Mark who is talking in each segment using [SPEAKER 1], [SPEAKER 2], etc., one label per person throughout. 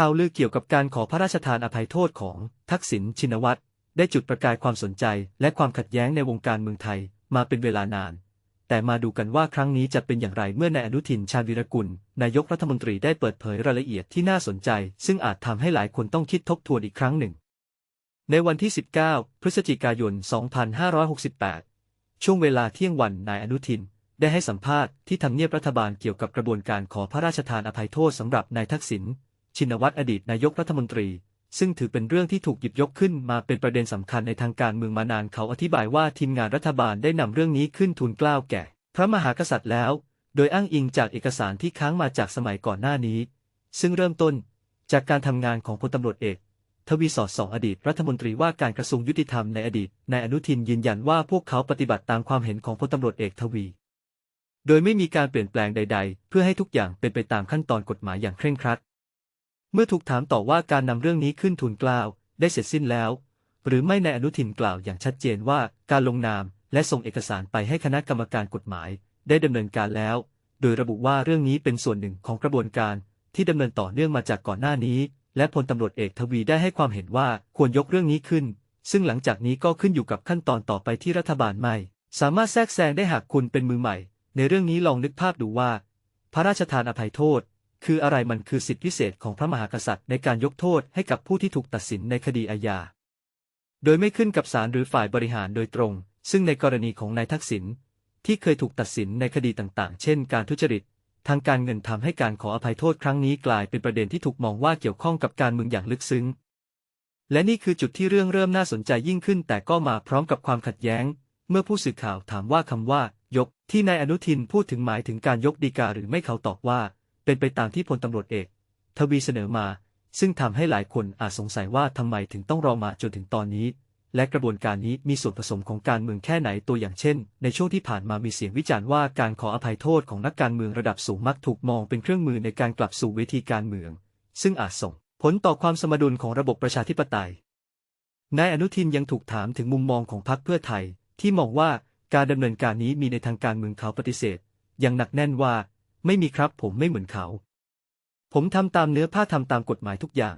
[SPEAKER 1] ข่าวลือเกี่ยวกับการขอพระราชทานอภัยโทษของทักษิณชินวัตรได้จุดประกายความสนใจและความขัดแย้งในวงการเมืองไทยมาเป็นเวลานาน แต่มาดูกันว่าครั้งนี้จะเป็นอย่างไรเมื่อนายอนุทินชาญวีรกุล นายกรัฐมนตรีได้เปิดเผยรายละเอียดที่น่าสนใจ ซึ่งอาจทำให้หลายคนต้องคิดทบทวนอีกครั้งหนึ่ง ในวันที่ 19 พฤศจิกายน 2568 ช่วงเวลาเที่ยงวันนายอนุทินได้ให้สัมภาษณ์ที่ทำเนียบรัฐบาลเกี่ยวกับกระบวนการขอพระราชทานอภัยโทษสำหรับนายทักษิณ ชินวัตรอดีตนายกรัฐมนตรี ซึ่งถือเป็นเรื่องที่ถูกหยิบยกขึ้นมาเป็นประเด็นสำคัญในทางการเมืองมานานเขาอธิบายว่าทีมงานรัฐบาลได้นำเรื่องนี้ขึ้นทูลเกล้าแก่ พระมหากษัตริย์แล้ว โดยอ้างอิงจากเอกสารที่ค้างมาจากสมัยก่อนหน้านี้ ซึ่งเริ่มต้นจากการทำงานของพลตำรวจเอกทวีสอดสองอดีตรัฐมนตรีว่าการกระทรวงยุติธรรมในอดีตนายอนุทินยืนยันว่าพวกเขาปฏิบัติตามความเห็นของพลตำรวจเอกทวี โดยไม่มีการเปลี่ยนแปลงใด ๆ เพื่อให้ทุกอย่างเป็นไปตามขั้นตอนกฎหมายอย่างเคร่งครัด เมื่อถูกถามต่อว่าการนำเรื่องนี้ขึ้นทูลกล้าวได้เสร็จสิ้นแล้ว หรือไม่ในอนุทินกล่าวอย่างชัดเจนว่าการลงนามและส่งเอกสารไปให้คณะกรรมการกฎหมาย ได้ดำเนินการแล้ว โดยระบุว่าเรื่องนี้เป็นส่วนหนึ่งของกระบวนการ ที่ดำเนินต่อเนื่องมาจากก่อนหน้านี้ และพลตำรวจเอกทวีได้ให้ความเห็นว่าควรยกเรื่องนี้ขึ้น ซึ่งหลังจากนี้ก็ขึ้นอยู่กับขั้นตอนต่อไปที่รัฐบาลไม่ สามารถแทรกแซงได้หากคุณเป็นมือใหม่ ในเรื่องนี้ลองนึกภาพดูว่า พระราชทานอภัยโทษ คืออะไรมันคือสิทธิพิเศษของพระมหากษัตริย์ในการยกโทษให้กับผู้ที่ถูกตัดสินในคดีอาญา โดยไม่ขึ้นกับศาลหรือฝ่ายบริหารโดยตรง ซึ่งในกรณีของนายทักษิณที่เคยถูกตัดสินในคดีต่างๆ เช่น การทุจริต ทางการเงินทำให้การขออภัยโทษครั้งนี้กลายเป็นประเด็นที่ถูกมองว่าเกี่ยวข้องกับการเมืองอย่างลึกซึ้ง และนี่คือจุดที่เรื่องเริ่มน่าสนใจยิ่งขึ้น แต่ก็มาพร้อมกับความขัดแย้ง เมื่อผู้สื่อข่าวถามว่าคำว่า ยกที่นายอนุทินพูดถึงหมายถึงการยกดีกาหรือไม่เขาตอบว่า เป็นไปตามที่พลตำรวจเอก ทวีเสนอมา ซึ่งทำให้หลายคนอาจสงสัยว่าทำไมถึงต้องรอมาจนถึงตอนนี้ และกระบวนการนี้มีส่วนผสมของการเมืองแค่ไหนตัวอย่างเช่น ในช่วงที่ผ่านมามีเสียงวิจารณ์ว่าการขออภัยโทษของนักการเมืองระดับสูงมักถูกมองเป็นเครื่องมือในการกลับสู่เวทีการเมือง ซึ่งอาจส่งผลต่อความสมดุลของระบบประชาธิปไตยนายอนุทินยังถูกถามถึงมุมมองของพรรคเพื่อไทย ที่มองว่าการดำเนินการนี้มีในทางการเมืองเขาปฏิเสธ อย่างหนักแน่นว่า ไม่มีครับผมไม่เหมือนเขา ผมทำตามเนื้อผ้าทำตามกฎหมายทุกอย่าง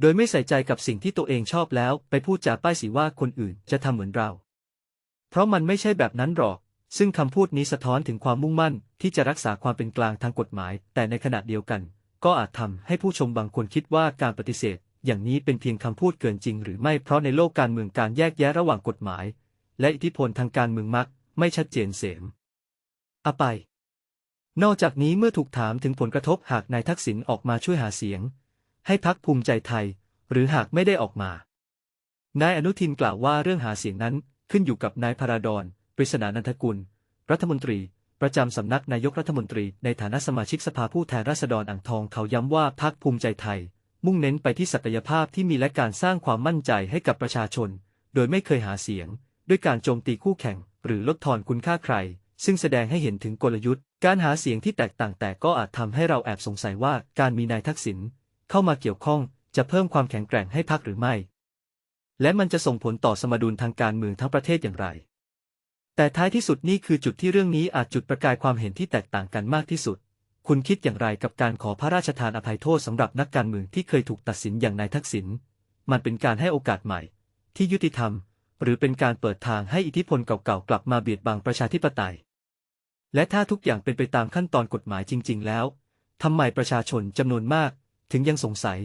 [SPEAKER 1] โดยไม่ใส่ใจกับสิ่งที่ตัวเองชอบแล้วไปพูดจาป้ายสีว่าคนอื่นจะทำเหมือนเรา เพราะมันไม่ใช่แบบนั้นหรอก ซึ่งคำพูดนี้สะท้อนถึงความมุ่งมั่นที่จะรักษาความเป็นกลางทางกฎหมาย แต่ในขณะเดียวกัน ก็อาจทำให้ผู้ชมบางคนคิดว่าการปฏิเสธ อย่างนี้เป็นเพียงคำพูดเกินจริง หรือไม่เพราะในโลกการเมืองการแยกแยะระหว่างกฎหมาย และอิทธิพลทางการเมืองมัก ไม่ชัดเจนเสมอไป นอกจากนี้เมื่อถูกถามถึงผลกระทบหากนายทักษิณออกมาช่วยหาเสียง ให้พักภูมิใจไทย หรือหากไม่ได้ออกมานายอนุทินกล่าวว่าเรื่องหาเสียงนั้นขึ้นอยู่กับนายพราดอนปริศนานันทกุล รัฐมนตรี ประจำสำนักนายกรัฐมนตรีในฐานะสมาชิกสภาผู้แทนราษฎรอ่างทองเขาย้ำว่าพักภูมิใจไทย มุ่งเน้นไปที่ศักยภาพที่มีและการสร้างความมั่นใจให้กับประชาชน โดยไม่เคยหาเสียง ด้วยการโจมตีคู่แข่ง หรือลดทอนคุณค่าใคร ซึ่งแสดงให้เห็นถึงกลยุทธ์ การหาเสียงที่แตกต่างแต่ก็อาจทำให้เราแอบสงสัยว่าการมีนายทักษิณเข้ามาเกี่ยวข้องจะเพิ่มความแข็งแกร่งให้พรรคหรือไม่ และมันจะส่งผลต่อสมดุลทางการเมืองทั้งประเทศอย่างไร แต่ท้ายที่สุดนี่คือจุดที่เรื่องนี้อาจจุดประกายความเห็นที่แตกต่างกันมากที่สุด คุณคิดอย่างไรกับการขอพระราชทานอภัยโทษสำหรับนักการเมืองที่เคยถูกตัดสินอย่างนายทักษิณ มันเป็นการให้โอกาสใหม่ ที่ยุติธรรม หรือเป็นการเปิดทางให้อิทธิพลเก่าๆกลับมาเบียดบังประชาธิปไตย และถ้าทุกอย่างเป็นไปตามขั้นตอนกฎหมายจริง ๆ แล้วทำไมประชาชนจำนวนมาก ถึงยังสงสัย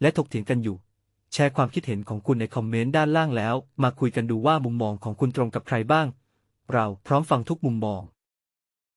[SPEAKER 1] และถกเถียงกันอยู่ แชร์ความคิดเห็นของคุณในคอมเมนต์ด้านล่างแล้ว มาคุยกันดูว่ามุมมองของคุณตรงกับใครบ้าง เราพร้อมฟังทุกมุมมอง